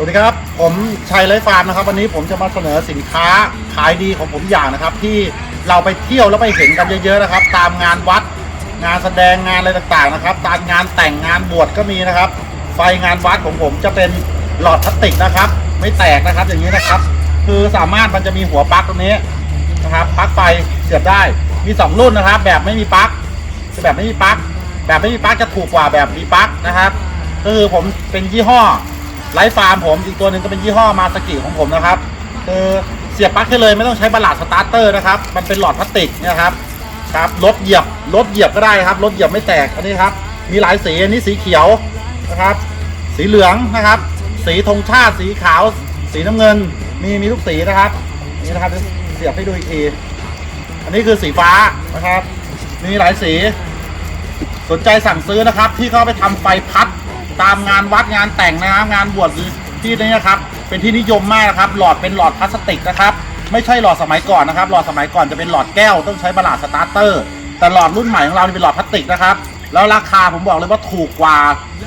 สวัสดีครับ ผมชัยไลฟาร์มนะครับ วันนี้ผมจะมาเสนอสินค้าขายดีของผมอย่างนะครับ ที่เราไปเที่ยวแล้วไปเห็นกันเยอะๆนะครับ ตามงานวัด งานแสดงงานอะไรต่างๆนะครับ ตามงานแต่งงานบวชก็มีนะครับ ไฟงานวัดของผมจะเป็นหลอดพลาสติกนะครับ ไม่แตกนะครับอย่างนี้นะครับ คือสามารถมันจะมีหัวปลั๊กตรงนี้นะครับปลั๊กไฟเสียบได้มีสองรุ่นนะครับ แบบไม่มีปลั๊กแบบไม่มีปลั๊กแบบไม่มีปลั๊กจะถูกกว่าแบบมีปลั๊กนะครับก็คือผมเป็นยี่ห้อ ไลฟ์ฟาร์มผมอีกตัวหนึ่งก็เป็นยี่ห้อมาสกิของผมนะครับคือเสียบปลั๊กให้เลยไม่ต้องใช้บัลลาดสตาร์เตอร์นะครับมันเป็นหลอดพลาสติกนะครับครับรถเหยียบรถเหยียบก็ได้ครับรถเหยียบไม่แตกอันนี้ครับมีหลายสีอันนี้สีเขียวนะครับ สีเหลืองนะครับ สีธงชาติสีขาว สีน้ำเงิน มีมีทุกสีนะครับนี่นะครับเสียบให้ดูอีกทีอันนี้คือสีฟ้านะครับ มีหลายสี สนใจสั่งซื้อนะครับ ที่เขาไปทำไฟพัด ตามงานวัดงานแต่งนะครับงานบวชที่นี่นะครับ เป็นที่นิยมมากนะครับ หลอดเป็นหลอดพลาสติกนะครับ ไม่ใช่หลอดสมัยก่อนนะครับ หลอดสมัยก่อนจะเป็นหลอดแก้วต้องใช้บลลาดสตาร์เตอร์ แต่หลอดรุ่นใหม่ของเรานี่เป็นหลอดพลาสติกนะครับ แล้วราคาผมบอกเลยว่าถูกกว่า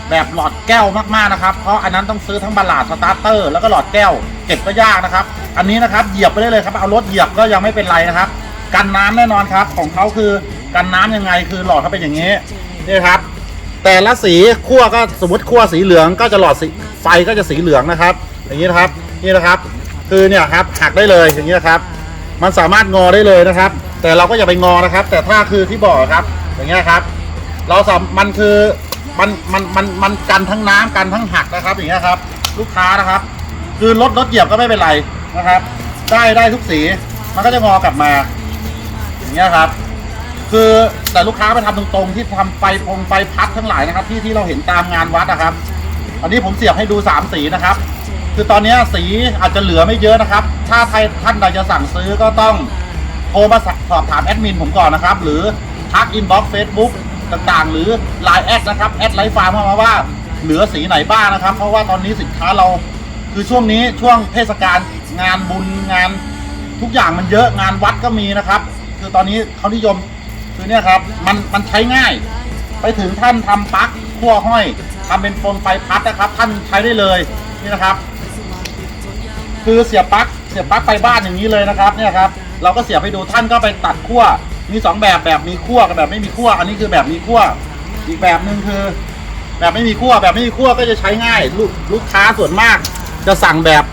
แบบหลอดแก้วมากๆนะครับ เพราะอันนั้นต้องซื้อทั้งบลลาดสตาร์เตอร์แล้วก็หลอดแก้วเก็บก็ยากนะครับ อันนี้นะครับเหยียบไปได้เลยครับ เอารถเหยียบก็ยังไม่เป็นไรนะครับ กันน้ำแน่นอนครับ ของเขาคือกันน้ำยังไงคือหลอดเขาเป็นอย่างนี้นี่ครับ แต่ละสีขั้วก็สมมติขั้วสีเหลืองก็จะหลอดสีไฟก็จะสีเหลืองนะครับ อย่างนี้นะครับนี่นะครับ คือเนี่ยครับหักได้เลยอย่างนี้นะครับ มันสามารถงอได้เลยนะครับ แต่เราก็อย่าไปงอนะครับ แต่ถ้าคือที่บอกครับ อย่างเงี้ยครับ เราสามมันคือมันมันมันมันกันทั้งน้ำกันทั้งหักนะครับ อย่างเงี้ยครับ ลูกค้านะครับ คือรถรถเหยียบก็ไม่เป็นไรนะครับ ได้ได้ทุกสีมันก็จะงอกลับมา อย่างเงี้ยครับ คือแต่ลูกค้าไปทำตรงๆที่ทำไฟพงไฟพัดทั้งหลายนะครับ ที่ที่เราเห็นตามงานวัดนะครับ อันนี้ผมเสียบให้ดู 3 สีนะครับ คือตอนนี้สีอาจจะเหลือไม่เยอะนะครับ ถ้าใครท่านใดจะสั่งซื้อก็ต้องโทรมาสอบถามแอดมินผมก่อนนะครับ หรือทักอินบ็อกซ์เฟซบุ๊กต่างๆ หรือ Line แอดนะครับแอดไลฟ์ฟาร์มเข้ามาว่าเหลือสีไหนบ้างนะครับ เพราะว่าตอนนี้สินค้าเรา คือช่วงนี้ช่วงเทศกาลงานบุญงาน ทุกอย่างมันเยอะงานวัดก็มีนะครับ คือตอนนี้เขานิยม คือเนี่ยครับมันมันใช้ง่าย ไปถึงท่านทำปลั๊กขั้วห้อยทำเป็นโฟมไฟพัดนะครับ ท่านใช้ได้เลยนี่นะครับ คือเสียบปลั๊กเสียบปลั๊กไฟบ้านอย่างนี้เลยนะครับเนี่ยครับเราก็เสียบให้ดูท่านก็ไปตัดขั้วมีสองแบบแบบมีขั้วกับแบบไม่มีขั้วอันนี้คือแบบมีขั้วอีกแบบหนึ่งคือ แบบไม่มีขั้วแบบไม่มีขั้วก็จะใช้ง่ายลูกลูกค้าส่วนมาก จะสั่งแบบ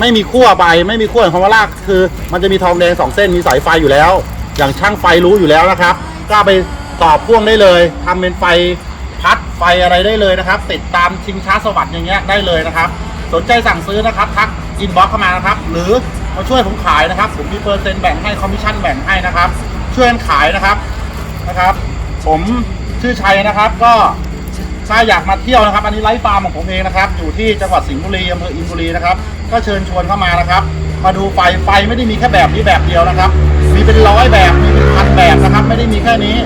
ไม่มีขั้วไปไม่มีขั้วของคำว่าลากคือ มันจะมีทองแดงสองเส้นมีสายไฟอยู่แล้ว อย่างช่างไฟรู้อยู่แล้วนะครับ ก็เอาไปต่อพ่วงได้เลยทำเป็นไฟพัดไฟอะไรได้เลยนะครับ ติดตามชิงช้าสวัสดิ์อย่างเงี้ยได้เลยนะครับ สนใจสั่งซื้อนะครับทักอินบ็อกเข้ามานะครับ หรือมาช่วยผมขายนะครับ ผมมีเปอร์เซ็นต์แบ่งให้คอมมิชชั่นแบ่งให้นะครับ ช่วยกันขายนะครับนะครับ ผมชื่อชัยนะครับก็ถ้าอยากมาเที่ยวนะครับ อันนี้ไลฟ์ฟาร์มของผมเองนะครับ อยู่ที่จังหวัดสิงห์บุรีอำเภออินบุรีนะครับ ก็เชิญชวนเข้ามานะครับ มาดูไฟไฟไม่ได้มีแค่แบบนี้แบบเดียวนะครับ มีเป็นร้อยแบบมีเป็นพันแบบนะครับ ไม่ได้มีแค่นี้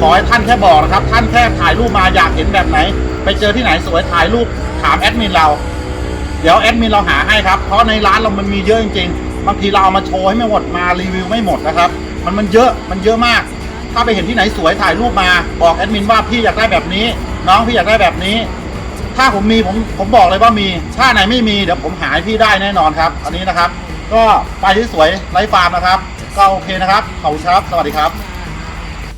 ขอให้ท่านแค่บอกนะครับ ท่านแค่ถ่ายรูปมาอยากเห็นแบบไหน ไปเจอที่ไหนสวยถ่ายรูปถามแอดมินเรา เดี๋ยวแอดมินเราหาให้ครับเพราะในร้านเรามันมีเยอะจริงๆบางทีเราเอามาโชว์ให้ไม่หมดมารีวิวไม่หมดนะครับ มันมันเยอะมันเยอะมาก ถ้าไปเห็นที่ไหนสวยถ่ายรูปมา บอกแอดมินว่าพี่อยากได้แบบนี้ น้องพี่อยากได้แบบนี้ถ้าผมมีผมผมบอกเลยว่ามี ถ้าไหนไม่มีเดี๋ยวผมหาให้พี่ได้แน่นอนครับ อันนี้นะครับ ก็ไปที่สวยไลฟ์ฟาร์มนะครับ ก็โอเคนะครับขอบคุณครับ สวัสดีครับ